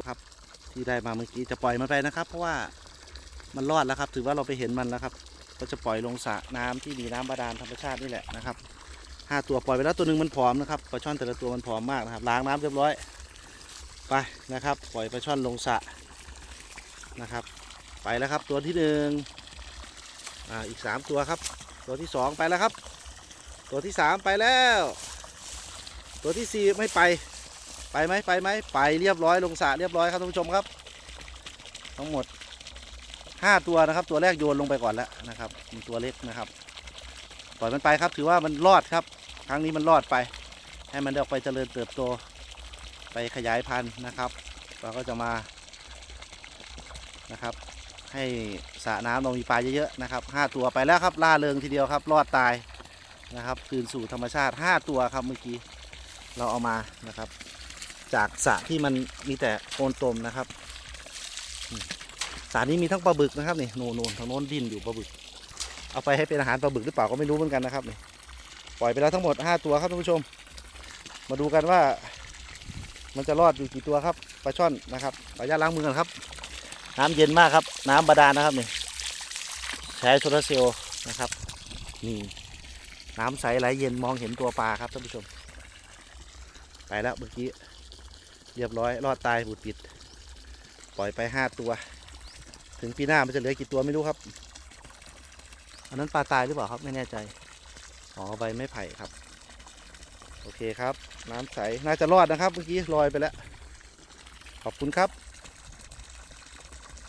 วครับ ที่ได้มาเมื่อกี้จะปล่อยมันไปนะครับ เพราะว่ามันรอดแล้วครับ ถือว่าเราไปเห็นมันแล้วครับ ก็จะปล่อยลงสระน้ำที่มีน้ำบาดาลธรรมชาตินี่แหละนะครับห้าตัวปล่อยไปแล้วตัวหนึ่งมันผอมนะครับปลาช่อนแต่ละตัวมันผอมมากนะครับล้างน้ำเรียบร้อยไปนะครับ ปล่อยปลาช่อนลงสระนะครับ ไปแล้วครับตัวที่หนึ่งอ่าอีกสามตัวครับ ตัวที่สองไปแล้วครับ ตัวที่สามไปแล้ว ตัวที่สี่ไม่ไป ไปไหมไปไหมไปเรียบร้อยลงสระเรียบร้อยครับท่านผู้ชมครับ ทั้งหมดห้าตัวนะครับ ตัวแรกโยนลงไปก่อนแล้วนะครับมันตัวเล็กนะครับปล่อยมันไปครับถือว่ามันรอดครับ ครั้งนี้มันรอดไป ให้มันได้ออกไปเจริญเติบโต ไปขยายพันธุ์นะครับเราก็จะมานะครับ ให้สระน้ำเรามีปลาเยอะๆนะครับห้าตัวไปแล้วครับล่าเริงทีเดียวครับ รอดตายนะครับ คืนสู่ธรรมชาติห้าตัวครับเมื่อกี้เราเอามานะครับ จากสระที่มันมีแต่โคลนตมนะครับสระนี้มีทั้งปลาบึกนะครับนี่โน่นทางโน้นดินอยู่ปลาบึก เอาไปให้เป็นอาหารปลาบึกหรือเปล่าก็ไม่รู้เหมือนกันนะครับนี่ปล่อยไปแล้วทั้งหมด 5 ตัวครับท่านผู้ชม มาดูกันว่า มันจะรอดอยู่กี่ตัวครับปลาช่อนนะครับขออนุญาล้างมือกันครับ น้ำเย็นมากครับ น้ำบาดาลนะครับนี่ใช้โซลาเซลล์นะครับนี่น้ำใสไหลเย็นมองเห็นตัวปลาครับท่านผู้ชม ไปแล้วเมื่อกี้ เรียบร้อยรอดตายบุดปิด ปล่อยไปห้าตัว ถึงปีหน้ามันจะเหลือกี่ตัวไม่รู้ครับ อันนั้นปลาตายหรือเปล่าครับไม่แน่ใจ อ๋อใบไม้ไผ่ครับ โอเคครับ น้ำใส น่าจะรอดนะครับ เมื่อกี้ลอยไปแล้ว ขอบคุณครับ